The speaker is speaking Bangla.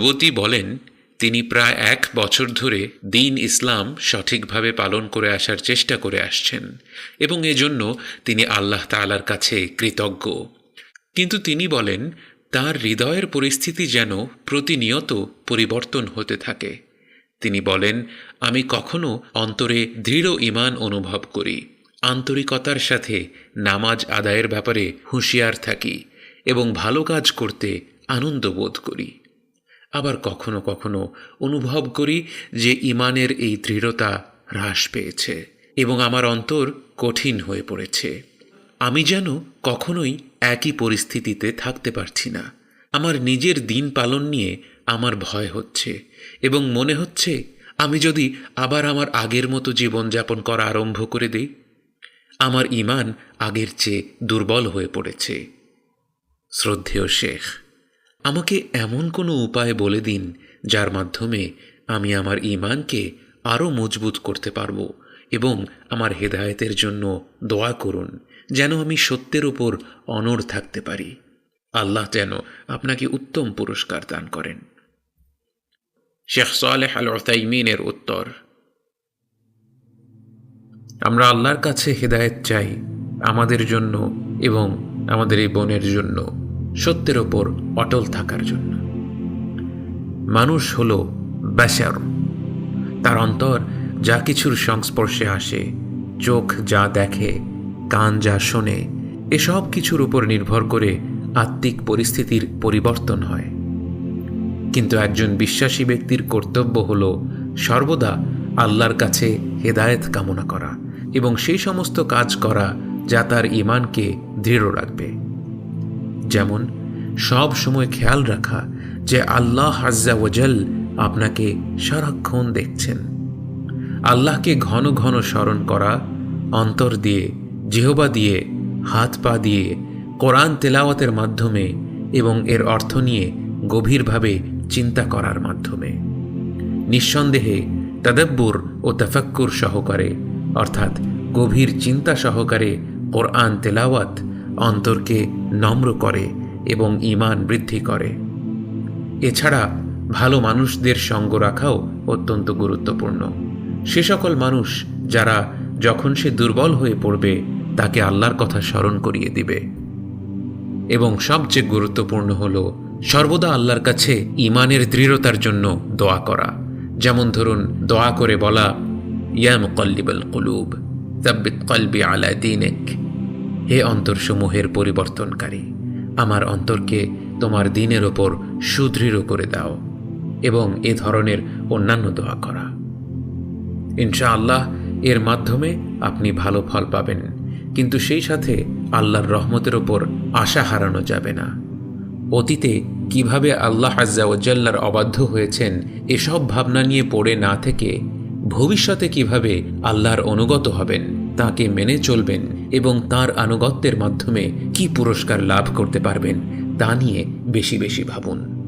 হুতি বলেন, তিনি প্রায় এক বছর ধরে দিন ইসলাম সঠিকভাবে পালন করে আসার চেষ্টা করে আসছেন এবং এজন্য তিনি আল্লাহ তালার কাছে কৃতজ্ঞ। কিন্তু তিনি বলেন, তার হৃদয়ের পরিস্থিতি যেন প্রতিনিয়ত পরিবর্তন হতে থাকে। তিনি বলেন, আমি কখনো অন্তরে দৃঢ় ইমান অনুভব করি, আন্তরিকতার সাথে নামাজ আদায়ের ব্যাপারে হুঁশিয়ার থাকি এবং ভালো কাজ করতে আনন্দ বোধ করি। আবার কখনো কখনো অনুভব করি যে ইমানের এই দৃঢ়তা হ্রাস পেয়েছে এবং আমার অন্তর কঠিন হয়ে পড়েছে। আমি যেন কখনোই একই পরিস্থিতিতে থাকতে পারছি না। আমার নিজের দিন পালন নিয়ে আমার ভয় হচ্ছে এবং মনে হচ্ছে আমি যদি আবার আমার আগের মতো জীবনযাপন করা আরম্ভ করে দিই, আমার ইমান আগের চেয়ে দুর্বল হয়ে পড়েছে। শ্রদ্ধেয় শেখ আমাকে এমন কোনো উপায় বলে দিন, যার মাধ্যমে আমি আমার ইমানকে আরও মজবুত করতে পারব এবং আমার হেদায়েতের জন্য দোয়া করুন, যেন আমি সত্যের উপর অনড় থাকতে পারি। আল্লাহ যেন আপনাকে উত্তম পুরস্কার দান করেন। শেখ সালেহ আল ওতাইমিনের উত্তর, আমরা আল্লাহর কাছে হেদায়েত চাই, আমাদের জন্য এবং আমাদের এই বোনের জন্য। সত্যের ওপর অটল থাকার জন্য। মানুষ হল ব্যাসার তার অন্তর যা কিছুর সংস্পর্শে আসে, চোখ যা দেখে, কান যা শোনে, এসব কিছুর উপর নির্ভর করে আত্মিক পরিস্থিতির পরিবর্তন হয়। কিন্তু একজন বিশ্বাসী ব্যক্তির কর্তব্য হল সর্বদা আল্লাহর কাছে হেদায়েত কামনা করা এবং সেই সমস্ত কাজ করা যা তার ইমানকে দৃঢ় রাখবে। যেমন, সব সময় খেয়াল রাখা যে আল্লাহ হাজ্জা ওয়াজাল আপনাকে সারাক্ষণ দেখছেন। আল্লাহকে ঘন ঘন স্মরণ করা, অন্তর দিয়ে, জিহবা দিয়ে, হাত পা দিয়ে, কোরআন তেলাওয়াতের মাধ্যমে এবং এর অর্থ নিয়ে গভীরভাবে চিন্তা করার মাধ্যমে। নিঃসন্দেহে তাদাব্বুর ও তাফাক্কুর সহকারে, অর্থাৎ গভীর চিন্তা সহকারে কোরআন তেলাওয়াত অন্তরকে নম্র করে এবং ইমান বৃদ্ধি করে। এছাড়া ভালো মানুষদের সঙ্গ রাখাও অত্যন্ত গুরুত্বপূর্ণ। সে সকল মানুষ যারা যখন সে দুর্বল হয়ে পড়বে, তাকে আল্লাহর কথা স্মরণ করিয়ে দিবে। এবং সবচেয়ে গুরুত্বপূর্ণ হল সর্বদা আল্লাহর কাছে ইমানের দৃঢ়তার জন্য দোয়া করা। যেমন ধরুন, দোয়া করে বলা, ইয়া মুকল্লিবাল কুলুব তাব্বিত কলবি আলা দিনেক। হে অন্তরসমূহের পরিবর্তনকারী, আমার অন্তরকে তোমার দিনের ওপর সুদৃঢ় করে দাও এবং এ ধরনের অন্যান্য দোয়া করা। ইনশাআল্লাহ, এর মাধ্যমে আপনি ভালো ফল পাবেন, কিন্তু সেই সাথে আল্লাহর রহমতের ওপর আশা হারানো যাবে না। অতীতে কীভাবে আল্লাহ আজ্জাওয়াল্লার অবাধ্য হয়েছেন, এসব ভাবনা নিয়ে পড়ে না থেকে ভবিষ্যতে কীভাবে আল্লাহর অনুগত হবেন তাকে মেনে চলবেন এবং তার আনুগত্যের মাধ্যমে কি পুরস্কার লাভ করতে পারবেন তা নিয়ে বেশি বেশি ভাবুন।